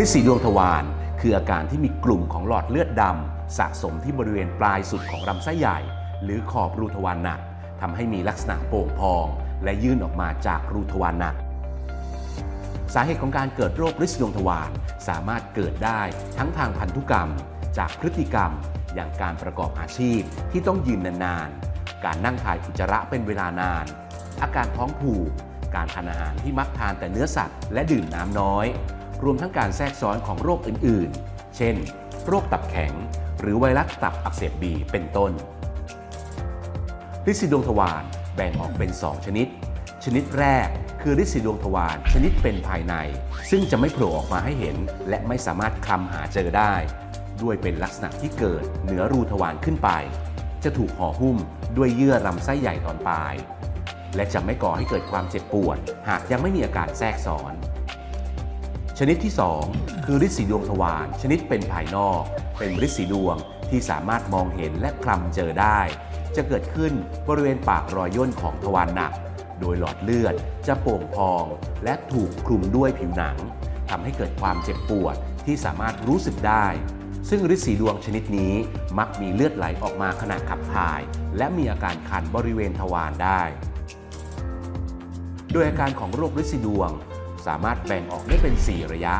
ฤทธิ์สีดวงทวารคืออาการที่มีกลุ่มของหลอดเลือดดำสะสมที่บริเวณปลายสุดของลำไส้ใหญ่ หรือขอบรูทวารหนักทำให้มีลักษณะโป่งพอง และยื่นออกมาจากรูทวารหนัก สาเหตุของการเกิดโรคฤทธิ์ดวงทวารสามารถเกิดได้ทั้งทางพันธุกรรม จากพฤติกรรม อย่างการประกอบอาชีพที่ต้องยืนนานๆ การนั่งถ่ายอุจจาระเป็นเวลานาน อาการท้องผูก การทานอาหารที่มักทานแต่เนื้อสัตว์และดื่มน้ำน้อย รวมทั้งการแทรกซ้อนของโรคอื่นๆ เช่น โรคตับแข็ง หรือไวรัสตับอักเสบบีเป็นต้นฤทธิ์สีดวงทวารแบ่งออกเป็น 2 ชนิด ชนิดแรกคือฤทธิ์สีดวงทวารชนิดเป็นภายใน ซึ่งจะไม่โผล่ออกมาให้เห็น และไม่สามารถคลำหาเจอได้ ด้วยเป็นลักษณะที่เกิดเหนือรูทวารขึ้นไป จะถูกห่อหุ้มด้วยเยื่อลำไส้ใหญ่ตอนปลาย และจะไม่ก่อให้เกิดความเจ็บปวด หากยังไม่มีอาการแทรกซ้อน ชนิดที่ 2 คือฤทธิ์สีดวงทวารชนิดเป็นภายนอก เป็นฤทธิ์สีดวงที่สามารถมองเห็นและคลำเจอได้ จะเกิดขึ้นบริเวณปากรอยย่นของทวารหนัก โดยหลอดเลือดจะโป่งพอง และถูกคลุมด้วยผิวหนังทำให้เกิดความเจ็บปวดที่สามารถรู้สึกได้ ซึ่งฤทธิ์สีดวงชนิดนี้มักมีเลือดไหลออกมาขณะขับถ่าย และมีอาการคันบริเวณทวารได้ โดยอาการของโรคฤทธิ์สีดวง สามารถแบ่งออกได้เป็น 4 ระยะ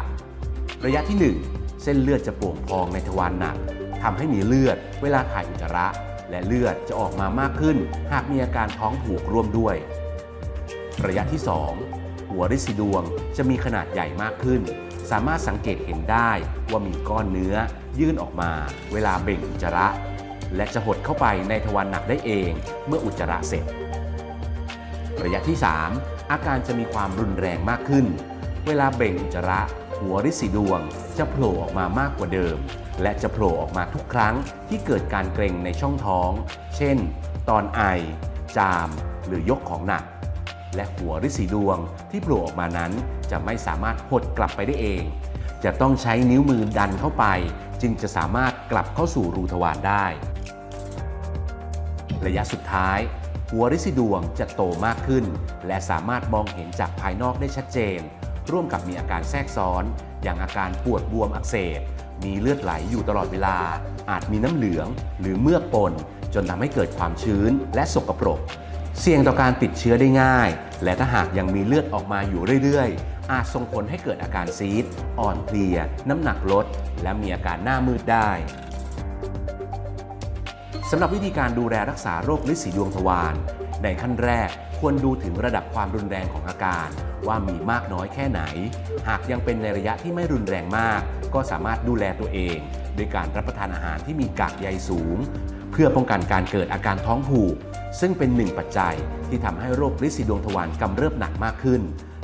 ระยะที่ 1 เส้นเลือดจะโป่งพองในทวารหนักทำให้มีเลือดเวลาถ่ายอุจจาระ และเลือดจะออกมามากขึ้น หากมีอาการท้องผูกร่วมด้วย ระยะที่ 2 หัวฤทธิ์สีดวงจะมีขนาดใหญ่มากขึ้น สามารถสังเกตเห็นได้ว่ามีก้อนเนื้อ ยื่นออกมา เวลาเบ่งอุจจาระ และจะหดเข้าไปในทวารหนักได้เอง เมื่ออุจจาระเสร็จ ระยะที่ 3 อาการจะมีความรุนแรงมากขึ้น เวลาเบ่งอุจจาระหัวริดสีดวง จะโผล่ออกมามากกว่าเดิม และจะโผล่ออกมาทุกครั้งที่เกิดการเกร็งในช่องท้อง เช่น ตอนไอ จาม หรือยกของหนัก และหัวริดสีดวงที่โผล่ออกมานั้นจะไม่สามารถหดกลับไปได้เอง จะต้องใช้นิ้วมือดันเข้าไป จึงจะสามารถกลับเข้าสู่รูทวารได้ ระยะสุดท้าย หัวริสีดวงจะโตมากขึ้น และสามารถมองเห็นจากภายนอกได้ชัดเจน ร่วมกับมีอาการแทรกซ้อน อย่างอาการปวดบวมอักเสบ มีเลือดไหลอยู่ตลอดเวลา อาจมีน้ำเหลือง หรือเมือกปน จนทำให้เกิดความชื้นและสกปรก เสี่ยงต่อการติดเชื้อได้ง่าย และถ้าหากยังมีเลือดออกมาอยู่เรื่อยๆ อาจส่งผลให้เกิดอาการซีด อ่อนเพลีย น้ำหนักลด และมีอาการหน้ามืดได้ สำหรับวิธีการดูแลรักษาโรคฤทธิ์สีดวงทวารในขั้นแรกควรดูถึงระดับความรุนแรงของอาการ ว่ามีมากน้อยแค่ไหน หากยังเป็นในระยะที่ไม่รุนแรงมาก ก็สามารถดูแลตัวเองด้วยการรับประทานอาหารที่มีกากใยสูง เพื่อป้องกันการเกิดอาการท้องผูก ซึ่งเป็นหนึ่งปัจจัยที่ทำให้โรคฤทธิ์สีดวงทวารกำเริบหนักมากขึ้น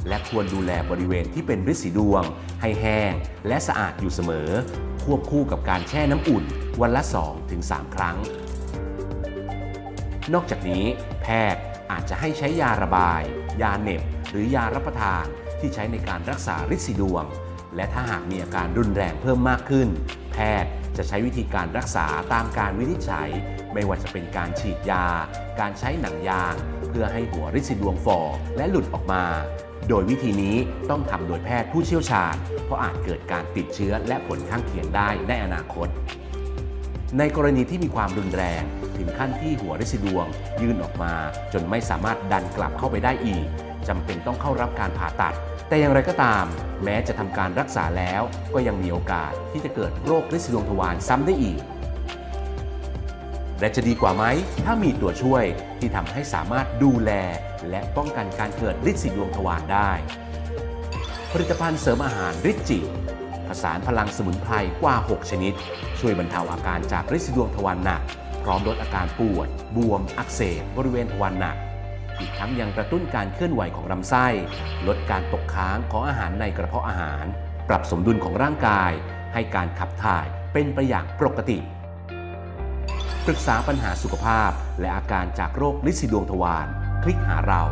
และควรดูแลบริเวณที่เป็นฤทธิ์สีดวง ให้แห้ง และสะอาดอยู่เสมอ ควบคู่กับการแช่น้ำอุ่น วันละ 2-3 ครั้ง นอกจากนี้แพทย์อาจจะให้ใช้ยาระบาย ยาเหน็บ หรือยารับประทานที่ใช้ในการรักษาฤทธิ์สีดวง และถ้าหากมีอาการรุนแรงเพิ่มมากขึ้น แพทย์จะใช้วิธีการรักษาตามการวินิจฉัย ไม่ว่าจะเป็นการฉีดยา การใช้หนังยาง เพื่อให้หัวฤทธิ์สีดวงฝ่อและหลุดออกมา โดยวิธีนี้ต้องทำโดยแพทย์ผู้เชี่ยวชาญ เพราะอาจเกิดการติดเชื้อและผลข้างเคียงได้ในอนาคต ในกรณีที่มีความรุนแรงถึงขั้นที่หัวริดวง ยื่นออกมา จนไม่สามารถดันกลับเข้าไปได้อีกจำเป็นต้องเข้ารับการผ่าตัด แต่อย่างไรก็ตาม แม้จะทำการรักษาแล้ว ก็ยังมีโอกาสที่จะเกิดโรคริดดวงทวารซ้ำได้อีก และจะดีกว่าไหม ถ้ามีตัวช่วยที่ทำให้สามารถดูแล และป้องกันการเกิดฤทธิ์สีดวงทวารได้ ผลิตภัณฑ์เสริมอาหารริจิ ผสานพลังสมุนไพรกว่า 6 ชนิด ช่วยบรรเทาอาการจากฤทธิ์สีดวงทวารหนัก พร้อมลดอาการปวด บวม อักเสบบริเวณทวารหนัก อีกทั้งยังกระตุ้นการเคลื่อนไหวของลำไส้ ลดการตกค้างของอาหารในกระเพาะอาหาร ปรับสมดุลของร่างกาย ให้การขับถ่ายเป็นไปอย่างปกติปรึกษาปัญหาสุขภาพ และอาการจากโรคลินสีดวงทวาร คลิกหาเรา